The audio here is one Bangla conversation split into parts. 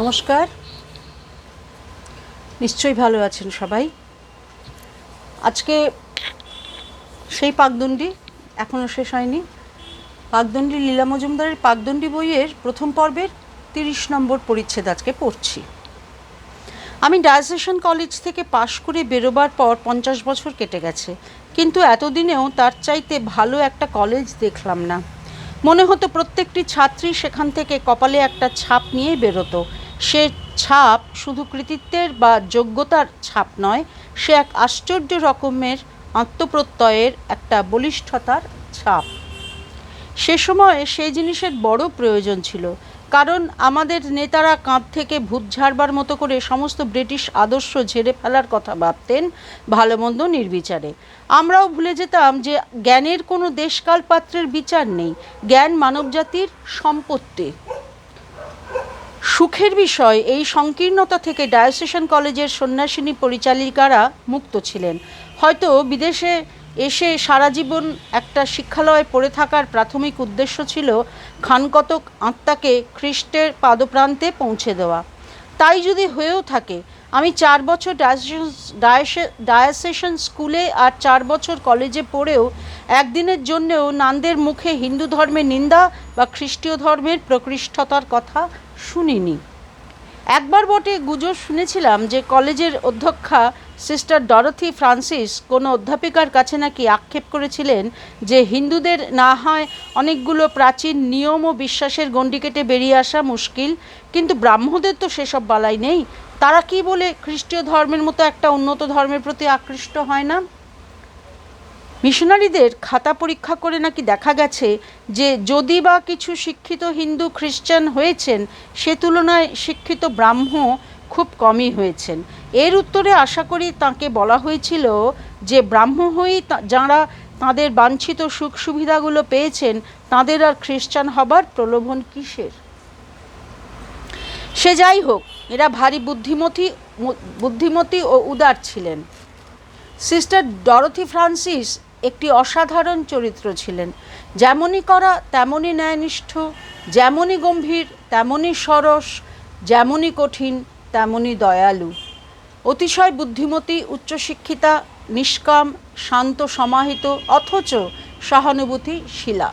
নমস্কার। নিশ্চয়ই ভালো আছেন সবাই। আজকে সেই পাকদণ্ডী এখনও শেষ হয়নি। পাকদণ্ডী লীলা মজুমদারের পাকদণ্ডী বইয়ের প্রথম পর্বের তিরিশ নম্বর পরিচ্ছেদ আজকে পড়ছি। আমি ডায়াসেশন কলেজ থেকে পাশ করে বেরোবার পর পঞ্চাশ বছর কেটে গেছে। কিন্তু এতদিনেও তার চাইতে ভালো একটা কলেজ দেখলাম না। মনে হতো প্রত্যেকটি ছাত্রী সেখান থেকে কপালে একটা ছাপ নিয়ে বেরোতো। সে ছাপ শুধু কৃতিত্বের বা যোগ্যতার ছাপ নয়, সে এক আশ্চর্য রকমের আত্মপ্রত্যয়ের একটা বলিষ্ঠতার ছাপ। সে সময় সেই জিনিসের বড় প্রয়োজন ছিল, কারণ আমাদের নেতারা কাঁধ থেকে ভূত ঝাড়বার মতো করে সমস্ত ব্রিটিশ আদর্শ ঝেড়ে ফেলার কথা ভাবতেন ভালো মন্দ নির্বিচারে। আমরাও ভুলে যেতাম যে জ্ঞানের কোনো দেশকাল পাত্রের বিচার নেই, জ্ঞান মানবজাতির সম্পত্তি। সুখের বিষয়, এই সংকীর্ণতা থেকে ডায়োসেশন কলেজের সন্ন্যাসিনী পরিচালিকারা মুক্ত ছিলেন। হয়তো বিদেশে এসে সারা জীবন একটা শিক্ষালয়ে পড়ে থাকার প্রাথমিক উদ্দেশ্য ছিল খানকতক আত্মাকে খ্রিস্টের পাদপ্রান্তে পৌঁছে দেওয়া। তাই যদি হয়েও থাকে, আমি চার বছর ডায়াসেশন স্কুলে আর চার বছর কলেজে পড়েও একদিনের জন্যেও নান্দের মুখে হিন্দু ধর্মের নিন্দা বা খ্রিস্টীয় ধর্মের প্রকৃষ্টতার কথা শুনিনি। একবার বটে গুজব শুনেছিলাম যে কলেজের অধ্যক্ষা সিস্টার ডরথি ফ্রান্সিস কোনো অধ্যাপিকার কাছে নাকি আক্ষেপ করেছিলেন যে হিন্দুদের না হয় অনেকগুলো প্রাচীন নিয়ম ও বিশ্বাসের গণ্ডি কেটে বেরিয়ে আসা মুশকিল, কিন্তু ব্রাহ্মদের তো সেসব বালাই নেই। তারা কি বলে খ্রিস্টীয় ধর্মের মতো একটা উন্নত ধর্মের প্রতি আকৃষ্ট হয় না? মিশনারিদের খাতা পরীক্ষা করে নাকি দেখা গেছে যে যদি বা কিছু শিক্ষিত হিন্দু খ্রিস্টান হয়েছেন, সে তুলনায় শিক্ষিত ব্রাহ্ম খুব কমই হয়েছেন। এর উত্তরে আশা করি তাকে বলা হয়েছিল যে ব্রাহ্ম হয়েই যাঁরা তাঁদের বাঞ্ছিত সুখ সুবিধাগুলো পেয়েছেন, তাঁদের আর খ্রিস্টান হবার প্রলোভন কিসের? সে যাই হোক, এরা ভারী বুদ্ধিমতী বুদ্ধিমতী ও উদার ছিলেন। সিস্টার ডরথি ফ্রান্সিস একটি অসাধারণ চরিত্র ছিলেন। যেমনই করা, তেমনই ন্যায়নিষ্ঠ, যেমনই গম্ভীর, তেমনই সরস, যেমনই কঠিন, তেমনই দয়ালু। অতিশয় বুদ্ধিমতী, উচ্চশিক্ষিতা, নিষ্কাম, শান্ত সমাহিত, অথচ সহানুভূতি, শিলা।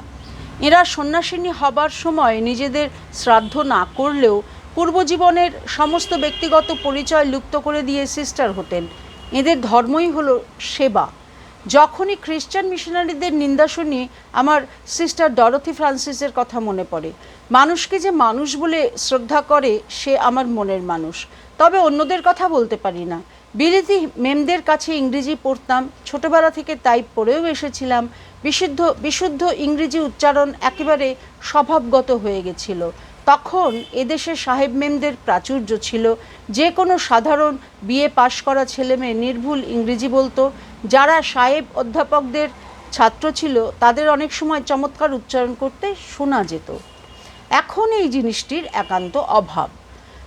এরা সন্ন্যাসিনী হবার সময় নিজেদের শ্রাদ্ধ না করলেও পূর্বজীবনের সমস্ত ব্যক্তিগত পরিচয় লুপ্ত করে দিয়ে সিস্টার হতেন। এদের ধর্মই হলো সেবা। যখনই খ্রিস্টান মিশনারিদের নিন্দা শুনি, আমার সিস্টার ডরথি ফ্রান্সিসের কথা মনে পড়ে। মানুষকে যে মানুষ বলে শ্রদ্ধা করে, সে আমার মনের মানুষ। তবে অন্যদের কথা বলতে পারি না। বিলিতি মেমদের কাছে ইংরেজি পড়তাম। ছোটবেলা থেকে তাই পড়েও এসেছিলাম। বিশুদ্ধ বিশুদ্ধ ইংরেজি উচ্চারণ একেবারে স্বভাবগত হয়ে গেছিল। তখন এদেশে সাহেব মেমদের প্রাচুর্য ছিল। যে কোনো সাধারণ বিয়ে পাশ করা ছেলে মেয়ে নির্ভুল ইংরেজি বলতো। যারা সাহেব অধ্যাপকদের ছাত্র ছিল, তাদের অনেক সময় চমৎকার উচ্চারণ করতে শোনা যেত। এখন এই জিনিসটির একান্ত অভাব।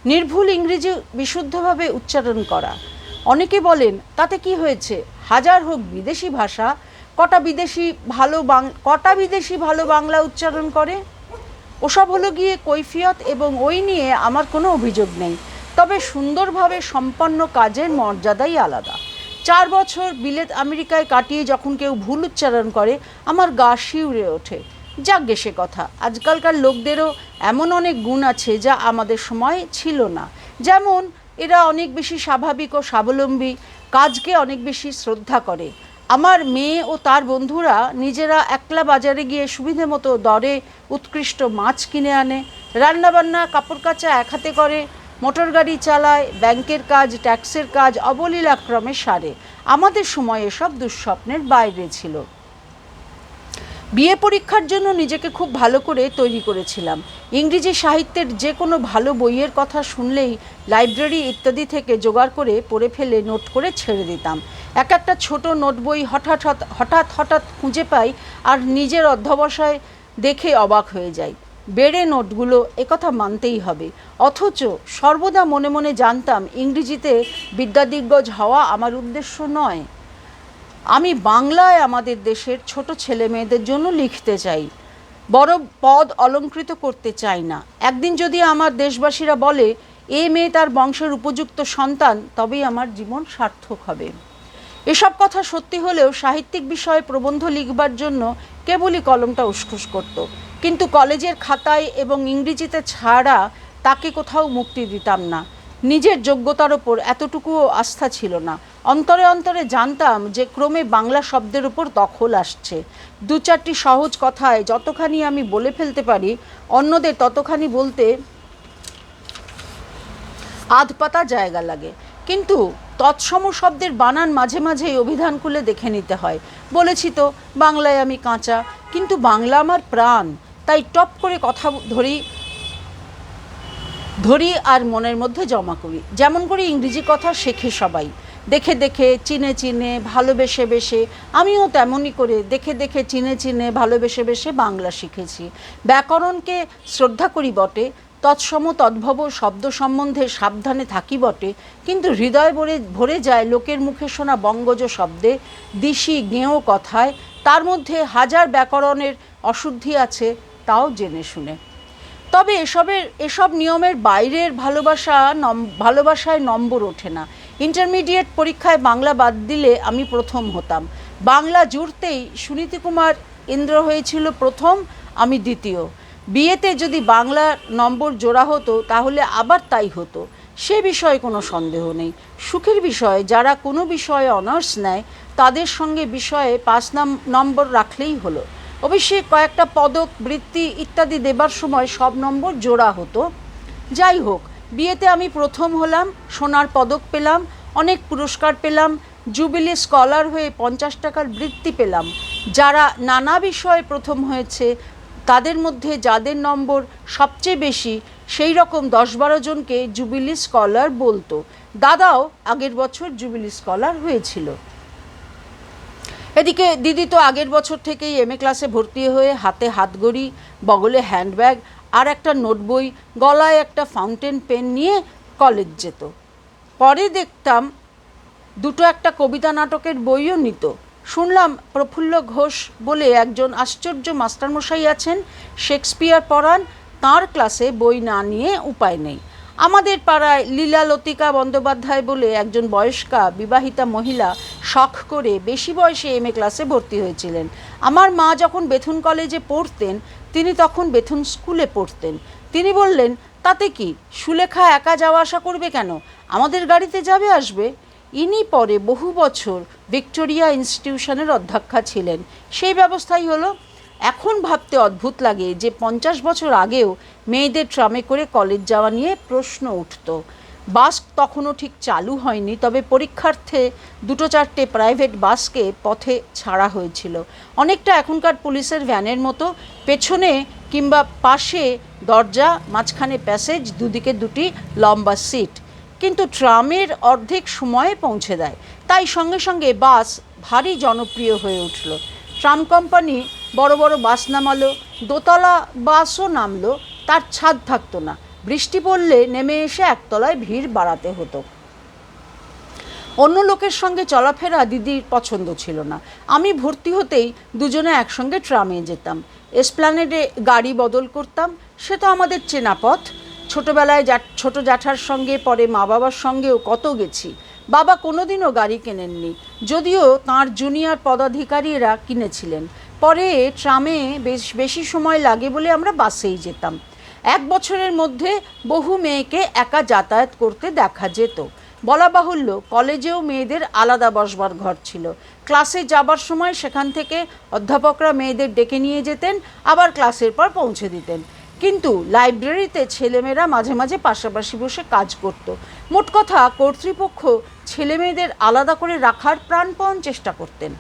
নির্ভুল ইংরেজি বিশুদ্ধভাবে উচ্চারণ করা। অনেকে বলেন, তাতে কি হয়েছে? হাজার হোক বিদেশি ভাষা, কটা বিদেশি ভালো বাং, কটা বিদেশি ভালো বাংলা উচ্চারণ করে? ওসব হলো গিয়ে কৈফিয়ত এবং ওই নিয়ে আমার কোনো অভিযোগ নেই। তবে সুন্দরভাবে সম্পন্ন কাজের মর্যাদাই আলাদা। চার বছর বিলেত আমেরিকায় কাটিয়ে যখন কেউ ভুল উচ্চারণ করে, আমার গা শিউরে ওঠে। যাক গে সে কথা। আজকালকার লোকদেরও এমন অনেক গুণ আছে যা আমাদের সময় ছিল না। যেমন, এরা অনেক বেশি স্বাভাবিক ও স্বাবলম্বী, কাজকে অনেক বেশি শ্রদ্ধা করে। আমার মেয়ে ও তার বন্ধুরা নিজেরা একলা বাজারে গিয়ে সুবিধে মতো দরে উৎকৃষ্ট মাছ কিনে আনে, রান্নাবান্না, কাপড় কাচা এক হাতে করে মোটর গাড়ি চালায়, ব্যাংকের কাজ, ট্যাক্সের কাজ অবলীলাক্রমে সারে। আমাদের সময় এসব দুঃস্বপ্নের বাইরে ছিল। বিয়ে পরীক্ষার জন্য নিজেকে খুব ভালো করে তৈরি করেছিলাম। ইংরেজি সাহিত্যের যে কোনো ভালো বইয়ের কথা শুনলেই লাইব্রেরি ইত্যাদি থেকে জোগাড় করে পড়ে ফেলে নোট করে ছেড়ে দিতাম। এক একটা ছোট নোট বই হঠাৎ হঠাৎ হঠাৎ খুঁজে পাই আর নিজের অধ্যবসায় দেখে অবাক হয়ে যাই। বেড়ে নোটগুলো একথা মানতেই হবে। অথচ সর্বদা মনে মনে জানতাম ইংরেজিতে বিদ্যাদিগ্গজ হওয়া আমার উদ্দেশ্য নয়। আমি বাংলায় আমাদের দেশের ছোট ছেলে মেয়েদের জন্য লিখতে চাই। বড় পদ অলঙ্কৃত করতে চাই না। একদিন যদি আমার দেশবাসীরা বলে, এ মেয়ে তার বংশের উপযুক্ত সন্তান, তবেই আমার জীবন সার্থক হবে। এসব কথা সত্যি হলেও সাহিত্যিক বিষয়ে প্রবন্ধ লিখবার জন্য কেবলই কলমটা উসখুস করত। কিন্তু কলেজের খাতায় এবং ইংরেজিতে ছাড়া তাকে কোথাও মুক্তি দিতাম না। নিজের যোগ্যতার ওপর এতটুকুও আস্থা ছিল না। অন্তরে অন্তরে জানতাম যে ক্রমে বাংলা শব্দের উপর দখল আসছে। দু চারটি সহজ কথায় যতখানি আমি বলে ফেলতে পারি, অন্যদের ততখানি বলতে আধ পাতা জায়গা লাগে। কিন্তু তৎসম শব্দের বানান মাঝে মাঝেই অভিধান খুলে দেখে নিতে হয়। বলেছি তো, বাংলায় আমি কাঁচা, কিন্তু বাংলা আমার প্রাণ। তাই টপ করে কথা ধরি ধরি আর মনের মধ্যে জমা করি। যেমন করে ইংরেজি কথা শেখে সবাই। দেখে দেখে, চিনে চিনে, ভালোবেসে বেসে। আমিও তেমনই করে দেখে দেখে, চিনে চিনে, ভালোবেসে বেসে বাংলা শিখেছি। ব্যাকরণকে শ্রদ্ধা করি বটে তৎসম তদ্ভব শব্দ সম্বন্ধে সাবধানে থাকি বটে, কিন্তু হৃদয় ভরে ভরে যায় লোকের মুখে শোনা বঙ্গজ শব্দে, দিশি গেঁয়ো কথায়, তার মধ্যে হাজার ব্যাকরণের অশুদ্ধি আছে তাও জেনে শুনে। তবে এসবের, এসব নিয়মের বাইরের ভালোবাসা নম, ভালোবাসায় নম্বর ওঠে না। ইন্টারমিডিয়েট পরীক্ষায় বাংলা বাদ দিলে আমি প্রথম হতাম। বাংলা জুড়তেই সুনীতি কুমার, ইন্দ্র হয়েছিল প্রথম, আমি দ্বিতীয়। বিয়েতে যদি বাংলা নম্বর জোড়া হতো, তাহলে আবার তাই হতো। সে বিষয়ে কোনো সন্দেহ নেই। সুখের বিষয়, যারা কোনো বিষয়ে অনার্স নেয়, তাদের সঙ্গে বিষয়ে পাঁচ নাম, নম্বর রাখলেই হলো। অবশ্যই কয়েকটা পদক, বৃত্তি ইত্যাদি দেবার সময় সব নম্বর জোড়া হতো। যাই হোক, বিয়েতে আমি প্রথম হলাম, সোনার পদক পেলাম, অনেক পুরস্কার পেলাম, জুবিলি স্কলার হয়ে পঞ্চাশ টাকার বৃত্তি পেলাম। যারা নানা বিষয়ে প্রথম হয়েছে তাদের মধ্যে যাদের নম্বর সবচেয়ে বেশি, সেই রকম দশ বারো জনকে জুবিলি স্কলার বলতো। দাদাও আগের বছর জুবিলি স্কলার হয়েছিল। এদিকে দিদি তো আগের বছর থেকেই এম এ ক্লাসে ভর্তি হয়ে হাতে হাতঘড়ি, বগলে হ্যান্ডব্যাগ আর একটা নোট বই, গলায় একটা ফাউন্টেন পেন নিয়ে কলেজ যেত। পরে দেখতাম দুটো একটা কবিতা নাটকের বইও নিত। শুনলাম প্রফুল্ল ঘোষ বলে একজন আশ্চর্য মাস্টারমশাই আছেন। শেক্সপিয়ার পড়ান, তাঁর ক্লাসে বই না নিয়ে উপায় নেই। আমাদের পাড়ায় লীলা লতিকা বন্দ্যোপাধ্যায় বলে একজন বয়স্কা বিবাহিতা মহিলা শখ করে বেশি বয়সে এম এ ক্লাসে ভর্তি হয়েছিলেন। আমার মা যখন বেথুন কলেজে পড়তেন, তিনি তখন বেথুন স্কুলে পড়তেন। তিনি বললেন, তাতে কি? সুলেখা একা যাওয়া আসা করবে কেন? আমাদের গাড়িতে যাবে আসবে। ইনি পরে বহু বছর ভিক্টোরিয়া ইনস্টিটিউশনের অধ্যক্ষা ছিলেন। সেই ব্যবস্থাই হলো, এখন ভাবতে অদ্ভুত লাগে যে পঞ্চাশ বছর আগেও মেয়েদের ট্রামে করে কলেজ যাওয়া নিয়ে প্রশ্ন উঠত। বাস তখনও ঠিক চালু হয়নি, তবে পরীক্ষার্থে দুটো চারটে প্রাইভেট বাসকে পথে ছাড়া হয়েছিল। অনেকটা এখনকার পুলিশের ভ্যানের মতো, পেছনে কিংবা পাশে দরজা, মাঝখানে প্যাসেজ, দুদিকে দুটি লম্বা সিট। কিন্তু ট্রামের অর্ধেক সময়ে পৌঁছে দেয়। তাই সঙ্গে সঙ্গে বাস ভারী জনপ্রিয় হয়ে উঠল। ট্রাম কোম্পানি বড় বড় বাস নামালো, দোতলা বাসও নামলো, তার ছাদ থাকতো না। বৃষ্টি পড়লে নেমে এসে একতলায় ভিড় বাড়াতে হতো। অন্য লোকের সঙ্গে চলাফেরা দিদির পছন্দ ছিল না। আমি ভর্তি হতেই দুজনে একসঙ্গে ট্রামে যেতাম। এসপ্ল্যানেডে গাড়ি বদল করতাম, সে তো আমাদের চেনা পথ। ছোটোবেলায় জা ছোটো জ্যাঠার সঙ্গে, পরে মা বাবার সঙ্গেও কত গেছি। বাবা কোনোদিনও গাড়ি কেনেননি, যদিও তাঁর জুনিয়র পদাধিকারীরা কিনেছিলেন। পরে ট্রামে বেশ, বেশি সময় লাগে বলে আমরা বাসেই যেতাম। এক বছরের মধ্যে বহু মেয়েকে একা যাতায়াত করতে দেখা যেত। বলা বাহুল্য, কলেজেও মেয়েদের আলাদা বসবার ঘর ছিল। ক্লাসে যাবার সময় সেখান থেকে অধ্যাপকরা মেয়েদের ডেকে নিয়ে যেতেন, আবার ক্লাসের পর পৌঁছে দিতেন। কিন্তু লাইব্রেরিতে ছেলেমেয়েরা মাঝে মাঝে পাশাপাশি বসে কাজ করত। মোট কথা, কর্তৃপক্ষ ছেলেমেয়েদের আলাদা করে রাখার প্রাণপণ চেষ্টা করতেন।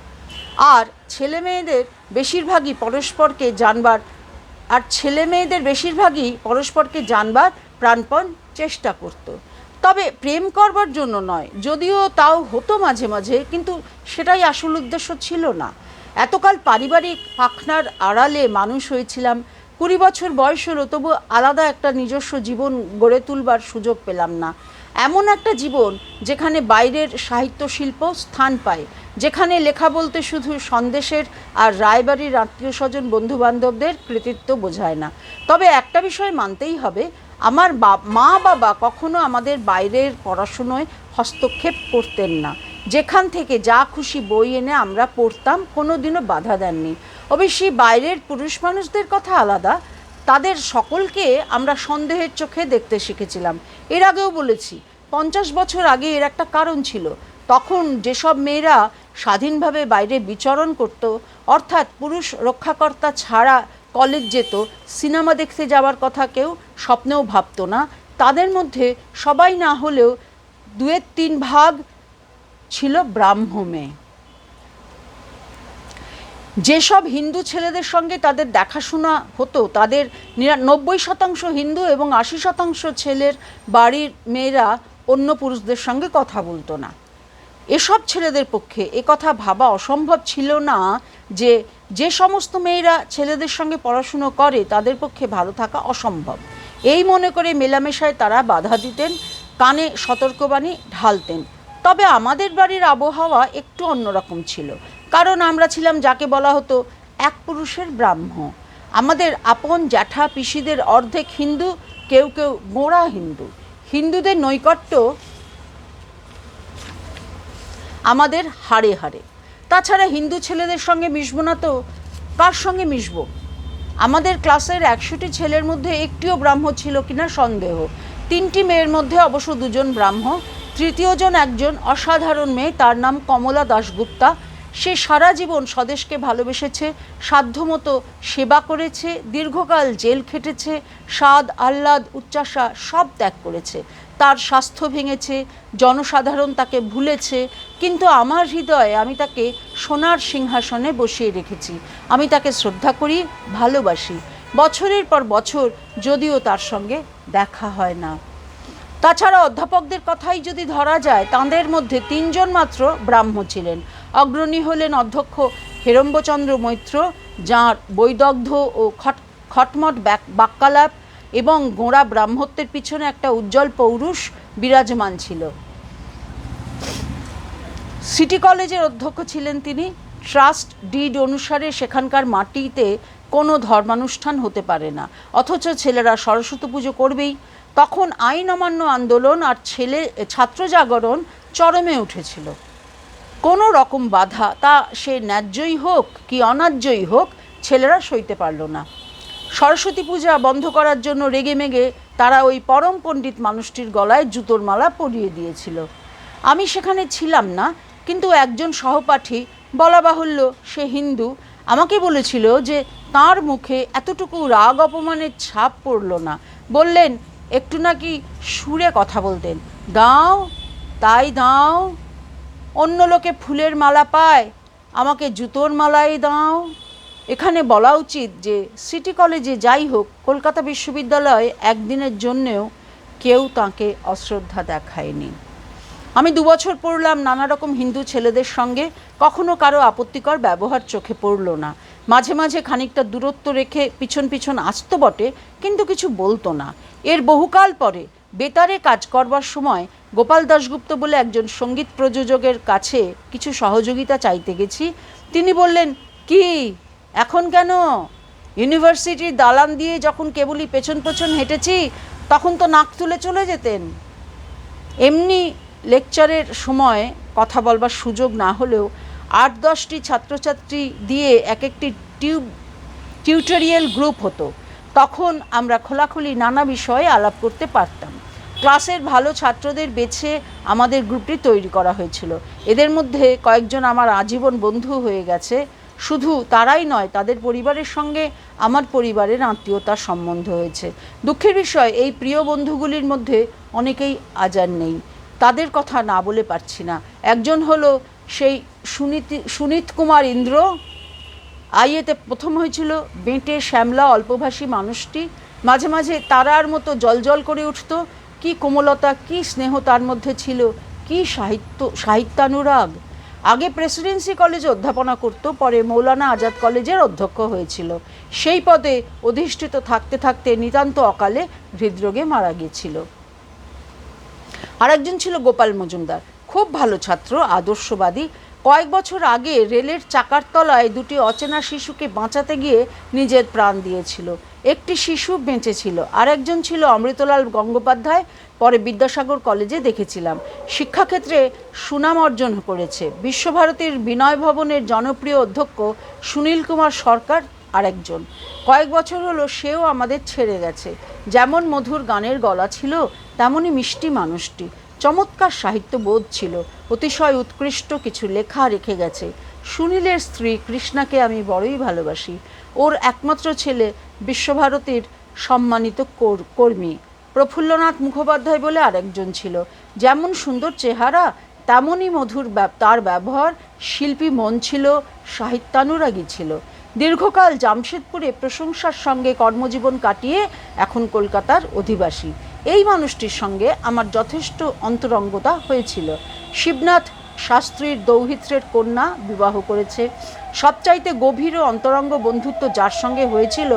আর ছেলেমেয়েদের বেশিরভাগই পরস্পরকে জানবার, আর ছেলেমেয়েদের বেশিরভাগই পরস্পরকে জানবার প্রাণপণ চেষ্টা করত। তবে প্রেম করবার জন্য নয়, যদিও তাও হতো মাঝে মাঝে, কিন্তু সেটাই আসল উদ্দেশ্য ছিল না। এতকাল পারিবারিক পাখনার আড়ালে মানুষ হয়েছিলাম কুড়ি বছর বয়স হলো, তবু আলাদা একটা নিজস্ব জীবন গড়ে তুলবার সুযোগ পেলাম না। এমন একটা জীবন যেখানে বাইরের সাহিত্য শিল্প স্থান পায়, যেখানে লেখা বলতে শুধু সন্দেশের আর রায়বাড়ির আত্মীয় স্বজন বন্ধু বান্ধবদের কৃতিত্ব বোঝায় না। তবে একটা বিষয় মানতেই হবে, আমার মা বাবা কখনো আমাদের বাইরের পড়াশুনোয় হস্তক্ষেপ করতেন না। যেখান থেকে যা খুশি বই এনে আমরা পড়তাম কোনো দিনও বাধা দেননি। অবশ্যই বাইরের পুরুষ মানুষদের কথা আলাদা, তাদের সকলকে আমরা সন্দেহের চোখে দেখতে শিখেছিলাম। এর আগেও বলেছি, পঞ্চাশ বছর আগে এর একটা কারণ ছিল। তখন যেসব মেয়েরা স্বাধীনভাবে বাইরে বিচরণ করত, অর্থাৎ পুরুষ রক্ষাকর্তা ছাড়া কলেজ যেত, সিনেমা দেখতে যাওয়ার কথা কেউ স্বপ্নেও ভাবতো না, তাদের মধ্যে সবাই না হলেও দুয়ের তিন ভাগ ছিল ব্রাহ্ম মেয়ে যেসব হিন্দু ছেলেদের সঙ্গে তাদের দেখাশোনা হতো, তাদের নিরা- নব্বই শতাংশ হিন্দু এবং আশি শতাংশ ছেলের বাড়ির মেয়েরা অন্য পুরুষদের সঙ্গে কথা বলতো না। এসব ছেলেদের পক্ষে এ কথা ভাবা অসম্ভব ছিল না যে যে সমস্ত মেয়েরা ছেলেদের সঙ্গে পড়াশুনো করে, তাদের পক্ষে ভালো থাকা অসম্ভব। এই মনে করে মেলামেশায় তারা বাধা দিতেন, কানে সতর্কবাণী ঢালতেন। তবে আমাদের বাড়ির আবহাওয়া একটু অন্যরকম ছিল। কারণ আমরা ছিলাম যাকে বলা হতো এক পুরুষের ব্রাহ্ম। আমাদের আপন জ্যাঠা পিসিদের অর্ধেক হিন্দু, কেউ কেউ গোঁড়া হিন্দু। হিন্দুদের নৈকট্য আমাদের হাড়ে হাড়ে। তাছাড়া হিন্দু ছেলেদের সঙ্গে মিশবো না তো, কার সঙ্গে মিশব? আমাদের ক্লাসের একশোটি ছেলের মধ্যে একটিও ব্রাহ্ম ছিল কিনা সন্দেহ। তিনটি মেয়ের মধ্যে অবশ্য দুজন ব্রাহ্ম তৃতীয়জন একজন অসাধারণ মেয়ে, তার নাম কমলা দাশগুপ্তা। সে সারা জীবন স্বদেশকে ভালোবেসেছে, সাধ্যমতো সেবা করেছে, দীর্ঘকাল জেল খেটেছে, স্বাদ, আহ্লাদ উচ্চাসা সব ত্যাগ করেছে। তার স্বাস্থ্য ভেঙেছে, জনসাধারণ তাকে ভুলেছে, কিন্তু আমার হৃদয়ে আমি তাকে সোনার সিংহাসনে বসিয়ে রেখেছি। আমি তাকে শ্রদ্ধা করি, ভালোবাসি। বছরের পর বছর যদিও তার সঙ্গে দেখা হয় না। তাছাড়া অধ্যাপকদের কথাই যদি ধরা যায়, তাঁদের মধ্যে তিনজন মাত্র ব্রাহ্ম ছিলেন। অগ্রণী হলেন অধ্যক্ষ হেরম্বচন্দ্র মৈত্র, যাঁর বৈদগ্ধ ও খট, খটমট বাক্যালাপ এবং গোঁড়া ব্রাহ্মত্বের পিছনে একটা উজ্জ্বল পৌরুষ বিরাজমান ছিল। সিটি কলেজের অধ্যক্ষ ছিলেন তিনি। ট্রাস্ট ডিড অনুসারে সেখানকার মাটিতে কোনো ধর্মানুষ্ঠান হতে পারে না। অথচ ছেলেরা সরস্বতী পুজো করবেই। তখন আইন অমান্য আন্দোলন আর ছেলে ছাত্র জাগরণ চরমে উঠেছিল। কোনো রকম বাধা তা সে ন্যায্যই হোক কি অন্যায্যই হোক ছেলেরা সইতে পারল না। সরস্বতী পূজা বন্ধ করার জন্য রেগে মেগে তারা ওই পরম পণ্ডিত মানুষটির গলায় জুতোর মালা পরিয়ে দিয়েছিল। আমি সেখানে ছিলাম না, কিন্তু একজন সহপাঠী বলা বাহুল্য, সে হিন্দু, আমাকে বলেছিল যে তার মুখে এতটুকু রাগ অপমানের ছাপ পড়ল না। বললেন একটু নাকি সুরে কথা বলতেন। দাও, তাই দাও। অন্য লোকে ফুলের মালা পায়, আমাকে জুতোর মালাই দাও। এখানে বলা উচিত যে, সিটি কলেজে যাই হোক, কলকাতা বিশ্ববিদ্যালয়ে একদিনের জন্যেও কেউ তাকে অশ্রদ্ধা দেখায়নি। আমি দুবছর পড়লাম নানা রকম হিন্দু ছেলেদের সঙ্গে, কখনো কারও আপত্তিকর ব্যবহার চোখে পড়ল না। মাঝে মাঝে খানিকটা দূরত্ব রেখে পিছন পিছন আসতো বটে, কিন্তু কিছু বলতো না। এর বহুকাল পরে বেতারে কাজ করবার সময় গোপাল দাশগুপ্ত বলে একজন সংগীত প্রযোজকের কাছে কিছু সহযোগিতা চাইতে গেছি। তিনি বললেন, কি? এখন কেন? ইউনিভার্সিটির দালান দিয়ে যখন কেবলই পেছন পেছন হেঁটেছি, তখন তো নাক তুলে চলে যেতেন। এমনি লেকচারের সময় কথা বলবার সুযোগ না হলেও আট দশটি ছাত্রছাত্রী দিয়ে এক একটি টিউব টিউটোরিয়াল গ্রুপ হতো। তখন আমরা খোলাখুলি নানা বিষয়ে আলাপ করতে পারতাম। ক্লাসের ভালো ছাত্রদের বেছে আমাদের গ্রুপটি তৈরি করা হয়েছিল। এদের মধ্যে কয়েকজন আমার আজীবন বন্ধু হয়ে গেছে। শুধু তারাই নয়, তাদের পরিবারের সঙ্গে আমার পরিবারের আত্মীয়তার সম্বন্ধ হয়েছে। দুঃখের বিষয়, এই প্রিয় বন্ধুগুলির মধ্যে অনেকেই আজ আর নেই। তাদের কথা না বলে পারছি না। একজন হলো সেই সুনীতি, সুনীত কুমার ইন্দ্র আইয়েতে প্রথম হয়েছিল বেঁটে, শ্যামলা, অল্পভাষী মানুষটি। মাঝে মাঝে তারার মতো জলজল করে উঠত। কি কোমলতা, কি স্নেহ তার মধ্যে ছিল, কি সাহিত্য, সাহিত্যানুরাগ। আগে প্রেসিডেন্সি কলেজে অধ্যাপনা করত, পরে মৌলানা আজাদ কলেজের অধ্যক্ষ হয়েছিল। সেই পদে অধিষ্ঠিত থাকতে থাকতে নিতান্ত অকালে হৃদরোগে মারা গিয়েছিল। আরেকজন ছিল গোপাল মজুমদার। খুব ভালো ছাত্র, আদর্শবাদী। কয়েক বছর আগে রেলের চাকার তলায় দুটি অচেনা শিশুকে বাঁচাতে গিয়ে নিজের প্রাণ দিয়েছিল। একটি শিশু বেঁচেছিল, আরেকজন ছিল অমৃতলাল গঙ্গোপাধ্যায়, পরে বিদ্যাসাগর কলেজে দেখেছিলাম। শিক্ষাক্ষেত্রে সুনাম অর্জন করেছে। বিশ্বভারতীর বিনয় ভবনের জনপ্রিয় অধ্যক্ষ সুনীল কুমার সরকার আরেকজন। কয়েক বছর হলো সেও আমাদের ছেড়ে গেছে। যেমন মধুর গানের গলা ছিল, তেমনই মিষ্টি মানুষটি। চমৎকার সাহিত্যবোধ ছিল। অতিশয় উৎকৃষ্ট কিছু লেখা রেখে গেছে। সুনীলের স্ত্রী কৃষ্ণাকে আমি বড়ই ভালোবাসি। ওর একমাত্র ছেলে বিশ্বভারতীর সম্মানিত কর্মী। প্রফুল্লনাথ মুখোপাধ্যায় বলে আরেকজন ছিল। যেমন সুন্দর চেহারা, তেমনই মধুর তার ব্যবহার, শিল্পী মন ছিল, সাহিত্যানুরাগী ছিল। দীর্ঘকাল জামশেদপুরে প্রশংসার সঙ্গে কর্মজীবন কাটিয়ে এখন কলকাতার অধিবাসী। এই মানুষটির সঙ্গে আমার যথেষ্ট অন্তরঙ্গতা হয়েছিল। শিবনাথ শাস্ত্রীর দৌহিত্রের কন্যা বিবাহ করেছে। সবচাইতে গভীর ও অন্তরঙ্গ বন্ধুত্ব যার সঙ্গে হয়েছিল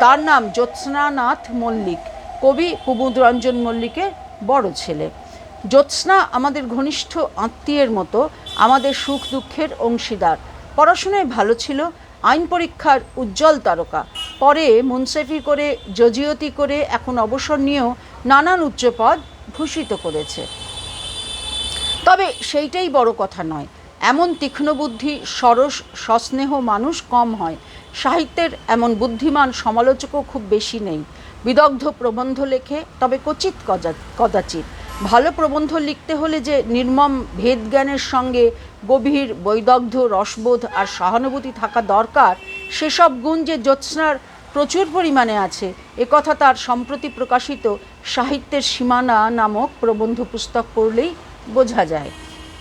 তার নাম জ্যোৎস্নানাথ মল্লিক। কবি কুমুদ রঞ্জন মল্লিকের বড় ছেলে। জ্যোৎস্না আমাদের ঘনিষ্ঠ আত্মীয়ের মতো, আমাদের সুখ দুঃখের অংশীদার। পড়াশোনায় ভালো ছিল, আইন পরীক্ষার উজ্জ্বল তারকা। পরে মুনসেফি করে, জজিয়তি করে, এখন অবসর নিয়েও নানান উচ্চপদ ভূষিত করেছে। তবে সেইটাই বড় কথা নয়, এমন তীক্ষ্ণ বুদ্ধি, সরস, সস্নেহ মানুষ কম হয়। সাহিত্যের এমন বুদ্ধিমান সমালোচকও খুব বেশি নেই। বিদগ্ধ প্রবন্ধ লেখে, তবে কচিত কদাচিৎ। ভালো প্রবন্ধ লিখতে হলে যে নির্মম ভেদজ্ঞানের সঙ্গে গভীর বৈদগ্ধ রসবোধ আর সহানুভূতি থাকা দরকার, সেসব গুণ যে জ্যোৎস্নার প্রচুর পরিমাণে আছে। একথা তার সম্প্রতি প্রকাশিত সাহিত্যের সীমানা নামক প্রবন্ধ পুস্তক পড়লেই বোঝা যায়।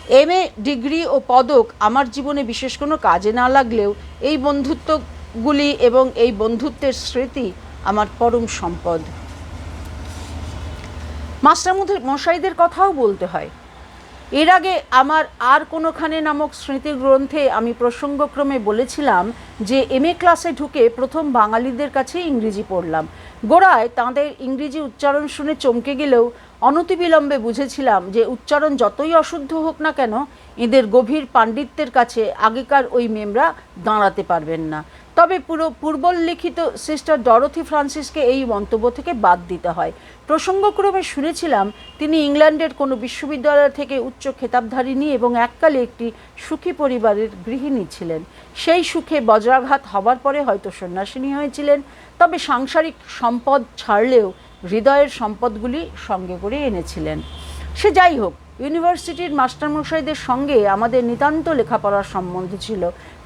এম. এ. ডিগ্রি ও পদক আমার জীবনে বিশেষ কোনো কাজে না লাগলেও এই বন্ধুত্বগুলি এবং এই বন্ধুত্বের স্মৃতি আমার পরম সম্পদ। মাস্টারমুদের মশাইদের কথাও বলতে হয়। এর আগে আমার আর কোনোখানে নামক স্মৃতি গ্রন্থে আমি প্রসঙ্গক্রমে বলেছিলাম যে এম এ ক্লাসে ঢুকে প্রথম বাঙালিদের কাছে ইংরেজি পড়লাম। গোড়ায় তাঁদের ইংরেজি উচ্চারণ শুনে চমকে গেলেও অনতিবিলম্বে বুঝেছিলাম যে উচ্চারণ যতই অশুদ্ধ হোক না কেন, এদের গভীর পাণ্ডিত্যের কাছে আগেকার ওই মেমরা দাঁড়াতে পারবেন না। তবে পুরো পূর্বল্লিখিত সিস্টার ডরথি ফ্রান্সিসকে এই মন্তব্য থেকে বাদ দিতে হয়। প্রসঙ্গক্রমে শুনেছিলাম, তিনি ইংল্যান্ডের কোনো বিশ্ববিদ্যালয় থেকে উচ্চ খেতাবধারিণী এবং এককালে একটি সুখী পরিবারের গৃহিণী ছিলেন। সেই সুখে বজ্রাঘাত হবার পরে হয়তো সন্ন্যাসিনী হয়েছিলেন, তবে সাংসারিক সম্পদ ছাড়লেও হৃদয়ের সম্পদগুলি সঙ্গে করে এনেছিলেন। সে যাই হোক, ইউনিভার্সিটির মাস্টারমশাইদের সঙ্গে আমাদের নিতান্ত লেখাপড়ার সম্বন্ধ ছিল।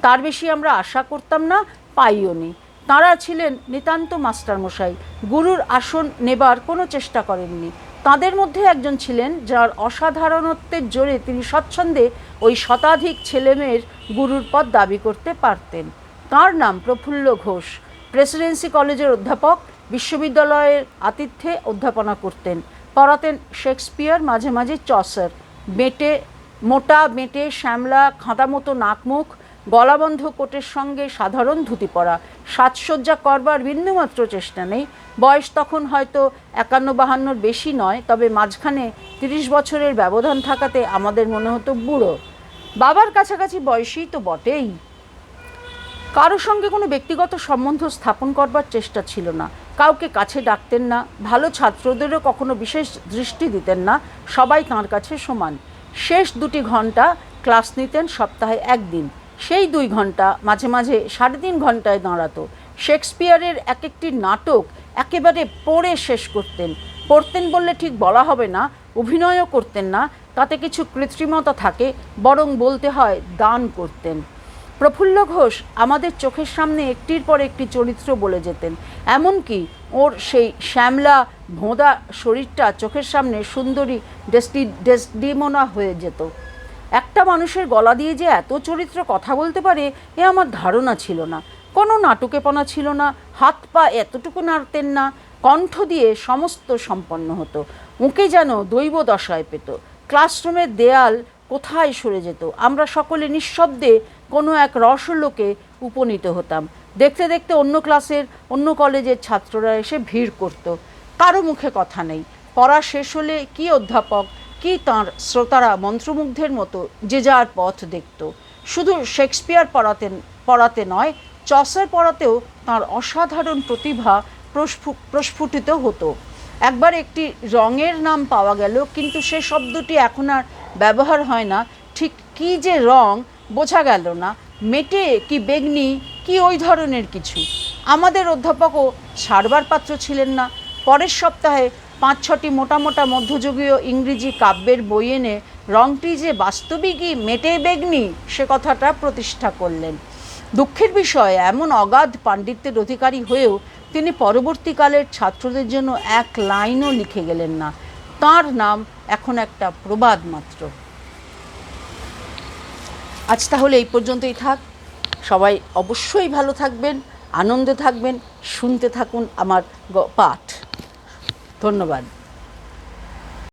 তার বেশি আমরা আশা করতাম না, পাইও নি। তাঁরা ছিলেন নিতান্ত মাস্টারমশাই, গুরুর আসন নেবার কোনো চেষ্টা করেননি। তাদের মধ্যে একজন ছিলেন যার অসাধারণত্বের জোরে তিনি স্বচ্ছন্দে ওই শতাধিক ছেলেমেয়ের গুরুর পদ দাবি করতে পারতেন। তার নাম প্রফুল্ল ঘোষ। প্রেসিডেন্সি কলেজের অধ্যাপক, বিশ্ববিদ্যালয়ের আতিথ্যে অধ্যাপনা করতেন। পড়াতেন শেক্সপিয়ার, মাঝে মাঝে চসার। বেটে, মোটা বেটে, শ্যামলা খাঁদা মতো নাকমুখ গলাবন্ধ কোটের সঙ্গে সাধারণ ধুতি পরা, সাজসজ্জা করবার বিন্দুমাত্র চেষ্টা নেই। বয়স তখন হয়তো একান্ন বাহান্নর বেশি নয়, তবে মাঝখানে তিরিশ বছরের ব্যবধান থাকাতে আমাদের মনে হতো বুড়ো। বাবার কাছাকাছি বয়সী তো বটেই। কারোর সঙ্গে কোনো ব্যক্তিগত সম্বন্ধ স্থাপন করবার চেষ্টা ছিল না। কাউকে কাছে ডাকতেন না, ভালো ছাত্রদেরও কখনো বিশেষ দৃষ্টি দিতেন না, সবাই তাঁর কাছে সমান। শেষ দুটি ঘণ্টা ক্লাস নিতেন সপ্তাহে একদিন। সেই দুই ঘণ্টা, মাঝে মাঝে সাড়ে তিন ঘন্টায় দাঁড়াতো। শেক্সপিয়ারের এক একটি নাটক একেবারে পড়ে শেষ করতেন। পড়তেন বললে ঠিক বলা হবে না, অভিনয়ও করতেন না, তাতে কিছু কৃত্রিমতা থাকে, বরং বলতে হয় দান করতেন। প্রফুল্ল ঘোষ আমাদের চোখের সামনে একটির পর একটি চরিত্র বলে যেতেন। এমনকি ওর সেই শ্যামলা ভোঁদা শরীরটা চোখের সামনে সুন্দরী ডেস্টি ডেসডিমোনা হয়ে যেত। একটা মানুষের গলা দিয়ে যে এত চরিত্র কথা বলতে পারে, এ আমার ধারণা ছিল না। কোনো নাটুকেপনা ছিল না, হাত পা এতটুকু নাড়তেন না, কণ্ঠ দিয়ে সমস্ত সম্পন্ন হতো। ওকে যেন দৈব দশায় পেত। ক্লাসরুমের দেয়াল কোথায় সরে যেত? আমরা সকলে নিঃশব্দে কোনো এক রসলোকে উপনীত হতাম। দেখতে দেখতে অন্য ক্লাসের, অন্য কলেজের ছাত্ররা এসে ভিড় করত। কারও মুখে কথা নেই। পড়া শেষ হলে কি অধ্যাপক কি তাঁর শ্রোতারা মন্ত্রমুগ্ধের মতো যে যার পথ দেখত। শুধু শেক্সপিয়ার পড়াতেন, পড়াতে নয়, চসার পড়াতেও তাঁর অসাধারণ প্রতিভা প্রস্ফু- প্রস্ফুটিত হতো। একবার একটি রঙের নাম পাওয়া গেল, কিন্তু সে শব্দটি এখন আর ব্যবহার হয় না। ঠিক কি যে রং, বোঝা গেল না। মেটে কি বেগনি, কি ওই ধরনের কিছু। আমাদের অধ্যাপকও ছাড়বার পাত্র ছিলেন না। পরের সপ্তাহে পাঁচ ছটি মোটা মোটা মধ্যযুগীয় ইংরেজি কাব্যের বই এনে রংটি যে বাস্তবিকই মেটে বেগনি, সে কথাটা প্রতিষ্ঠা করলেন। দুঃখের বিষয়, এমন অগাধ পাণ্ডিত্যের অধিকারী হয়েও তিনি পরবর্তীকালের ছাত্রদের জন্য এক লাইনও লিখে গেলেন না। তার নাম এখন একটা প্রবাদ মাত্র। আজ তাহলে এই পর্যন্তই থাক। সবাই অবশ্যই ভালো থাকবেন, আনন্দে থাকবেন, শুনতে থাকুন আমার পাঠ। ধন্যবাদ।